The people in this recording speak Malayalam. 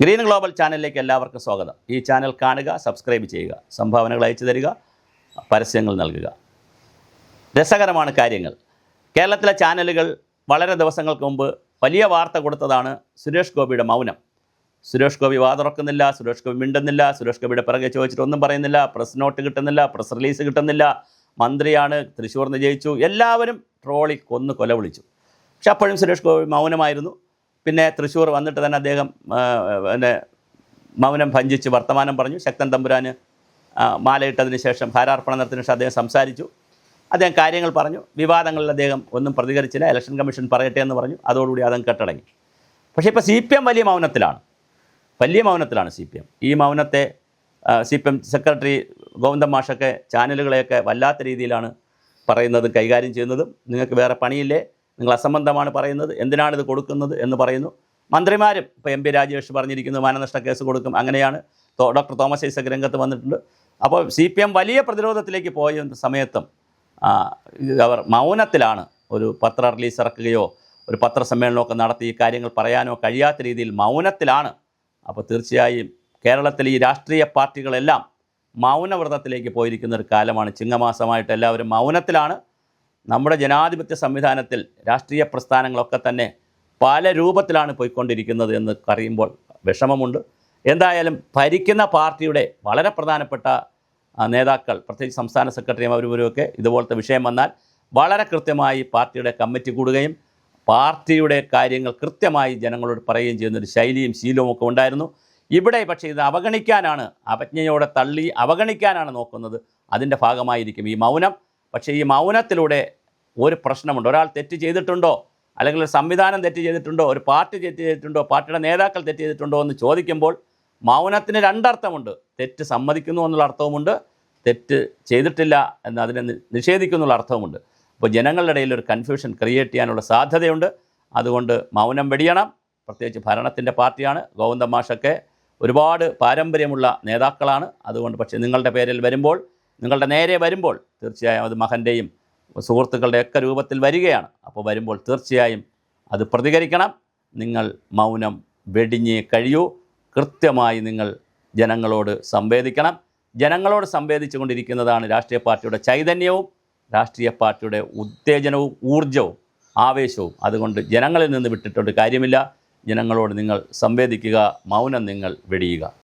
ഗ്രീൻ ഗ്ലോബൽ ചാനലിലേക്ക് എല്ലാവർക്കും സ്വാഗതം. ഈ ചാനൽ കാണുക സബ്സ്ക്രൈബ് ചെയ്യുക സംഭാവനകൾ അയച്ചു തരിക പരസ്യങ്ങൾ നൽകുക. രസകരമാണ് കാര്യങ്ങൾ. കേരളത്തിലെ ചാനലുകൾ വളരെ ദിവസങ്ങൾക്ക് മുമ്പ് വലിയ വാർത്ത കൊടുത്തതാണ് സുരേഷ് ഗോപിയുടെ മൗനം. സുരേഷ് ഗോപി വാതുറക്കുന്നില്ല സുരേഷ് ഗോപി മിണ്ടുന്നില്ല സുരേഷ് ഗോപിയുടെ പിറകെ ചോദിച്ചിട്ട് ഒന്നും പറയുന്നില്ല പ്രസ് നോട്ട് കിട്ടുന്നില്ല പ്രസ് റിലീസ് കിട്ടുന്നില്ല മന്ത്രിയാണ് തൃശ്ശൂർ നിന്ന് ജയിച്ചു എല്ലാവരും ട്രോളി കൊന്ന് കൊല വിളിച്ചു പക്ഷെ അപ്പോഴും സുരേഷ് ഗോപി മൗനമായിരുന്നു. പിന്നെ തൃശ്ശൂർ വന്നിട്ട് തന്നെ അദ്ദേഹം പിന്നെ മൗനം ഭഞ്ജിച്ച് വർത്തമാനം പറഞ്ഞു. ശക്തൻ തമ്പുരാന് മാലയിട്ടതിന് ശേഷം ഭാരാർപ്പണം നടത്തിയ ശേഷം അദ്ദേഹം സംസാരിച്ചു. അദ്ദേഹം കാര്യങ്ങൾ പറഞ്ഞു. വിവാദങ്ങളിൽ അദ്ദേഹം ഒന്നും പ്രതികരിച്ചില്ല. ഇലക്ഷൻ കമ്മീഷൻ പറയട്ടെ എന്ന് പറഞ്ഞു. അതോടുകൂടി അദ്ദേഹം കെട്ടടങ്ങി. പക്ഷേ ഇപ്പോൾ സി പി എം വലിയ മൗനത്തിലാണ്. വലിയ മൗനത്തിലാണ് സി പി എം. ഈ മൗനത്തെ C P M secretary Govindan മാഷൊക്കെ ചാനലുകളെയൊക്കെ വല്ലാത്ത രീതിയിലാണ് പറയുന്നതും കൈകാര്യം ചെയ്യുന്നതും. നിങ്ങൾക്ക് വേറെ പണിയില്ലേ? നിങ്ങൾ അസംബന്ധമാണ് പറയുന്നത് എന്തിനാണ് ഇത് കൊടുക്കുന്നത് എന്ന് പറയുന്നു. മന്ത്രിമാരും ഇപ്പോൾ എം പി രാജേഷ് പറഞ്ഞിരിക്കുന്നു മാനനഷ്ട കേസ് കൊടുക്കും അങ്ങനെയാണ്. ഡോക്ടർ തോമസ് ഐസക് രംഗത്ത് വന്നിട്ടുണ്ട്. അപ്പോൾ സി പി എം വലിയ പ്രതിരോധത്തിലേക്ക് പോയ സമയത്തും അവർ മൗനത്തിലാണ് ഒരു പത്ര റിലീസ് ഇറക്കുകയോ ഒരു പത്രസമ്മേളനമൊക്കെ നടത്തി ഈ കാര്യങ്ങൾ പറയാനോ കഴിയാത്ത രീതിയിൽ മൗനത്തിലാണ്. അപ്പോൾ തീർച്ചയായും കേരളത്തിലെ ഈ രാഷ്ട്രീയ പാർട്ടികളെല്ലാം മൗനവ്രതത്തിലേക്ക് പോയിരിക്കുന്ന ഒരു കാലമാണ്. ചിങ്ങമാസമായിട്ട് എല്ലാവരും മൗനത്തിലാണ്. നമ്മുടെ ജനാധിപത്യ സംവിധാനത്തിൽ രാഷ്ട്രീയ പ്രസ്ഥാനങ്ങളൊക്കെ തന്നെ പല രൂപത്തിലാണ് പോയിക്കൊണ്ടിരിക്കുന്നത് എന്ന് അറിയുമ്പോൾ വിഷമമുണ്ട്. എന്തായാലും ഭരിക്കുന്ന പാർട്ടിയുടെ വളരെ പ്രധാനപ്പെട്ട നേതാക്കൾ പ്രത്യേകിച്ച് സംസ്ഥാന സെക്രട്ടറിയും അവരുമൊക്കെ ഇതുപോലത്തെ വിഷയം വന്നാൽ വളരെ കൃത്യമായി പാർട്ടിയുടെ കമ്മിറ്റി കൂടുകയും പാർട്ടിയുടെ കാര്യങ്ങൾ കൃത്യമായി ജനങ്ങളോട് പറയുകയും ചെയ്യുന്നൊരു ശൈലിയും ശീലവും ഒക്കെ ഉണ്ടായിരുന്നു. ഇവിടെ പക്ഷേ ഇത് അവഗണിക്കാനാണ് അവജ്ഞയോടെ തള്ളി അവഗണിക്കാനാണ് നോക്കുന്നത്. അതിന്റെ ഭാഗമായിരിക്കും ഈ മൗനം. പക്ഷേ ഈ മൗനത്തിലൂടെ ഒരു പ്രശ്നമുണ്ട്. ഒരാൾ തെറ്റ് ചെയ്തിട്ടുണ്ടോ? അല്ലെങ്കിൽ ഒരു സംവിധാനം തെറ്റ് ചെയ്തിട്ടുണ്ടോ? ഒരു പാർട്ടി തെറ്റ് ചെയ്തിട്ടുണ്ടോ? പാർട്ടിയുടെ നേതാക്കൾ തെറ്റ് ചെയ്തിട്ടുണ്ടോ എന്ന് ചോദിക്കുമ്പോൾ മൗനത്തിന് രണ്ടർത്ഥമുണ്ട്. തെറ്റ് സമ്മതിക്കുന്നു എന്നുള്ള അർത്ഥവുമുണ്ട്. തെറ്റ് ചെയ്തിട്ടില്ല എന്ന് അതിനെ നിഷേധിക്കുന്നു എന്നുള്ള അർത്ഥവുമുണ്ട്. അപ്പോൾ ജനങ്ങളുടെ ഇടയിൽ ഒരു കൺഫ്യൂഷൻ ക്രിയേറ്റ് ചെയ്യാനുള്ള സാധ്യതയുണ്ട്. അതുകൊണ്ട് മൗനം വെടിയണം. പ്രത്യേകിച്ച് ഭരണത്തിന്റെ പാർട്ടിയാണ്. ഗോവിന്ദ മാഷൊക്കെ ഒരുപാട് പാരമ്പര്യമുള്ള നേതാക്കളാണ്. അതുകൊണ്ട് പക്ഷേ നിങ്ങളുടെ പേരിൽ വരുമ്പോൾ നിങ്ങളുടെ നേരെ വരുമ്പോൾ തീർച്ചയായും അത് മകന്റെയും സുഹൃത്തുക്കളുടെയൊക്കെ രൂപത്തിൽ വരികയാണ്. അപ്പോൾ വരുമ്പോൾ തീർച്ചയായും അത് പ്രതികരിക്കണം. നിങ്ങൾ മൗനം വെടിഞ്ഞ് കഴിയൂ. കൃത്യമായി നിങ്ങൾ ജനങ്ങളോട് സംവേദിക്കണം. ജനങ്ങളോട് സംവേദിച്ചു കൊണ്ടിരിക്കുന്നതാണ് രാഷ്ട്രീയ പാർട്ടിയുടെ ചൈതന്യവും രാഷ്ട്രീയ പാർട്ടിയുടെ ഉത്തേജനവും ഊർജവും ആവേശവും. അതുകൊണ്ട് ജനങ്ങളിൽ നിന്ന് വിട്ടിട്ടൊരു കാര്യമില്ല. ജനങ്ങളോട് നിങ്ങൾ സംവേദിക്കുക മൗനം നിങ്ങൾ വെടിയുക.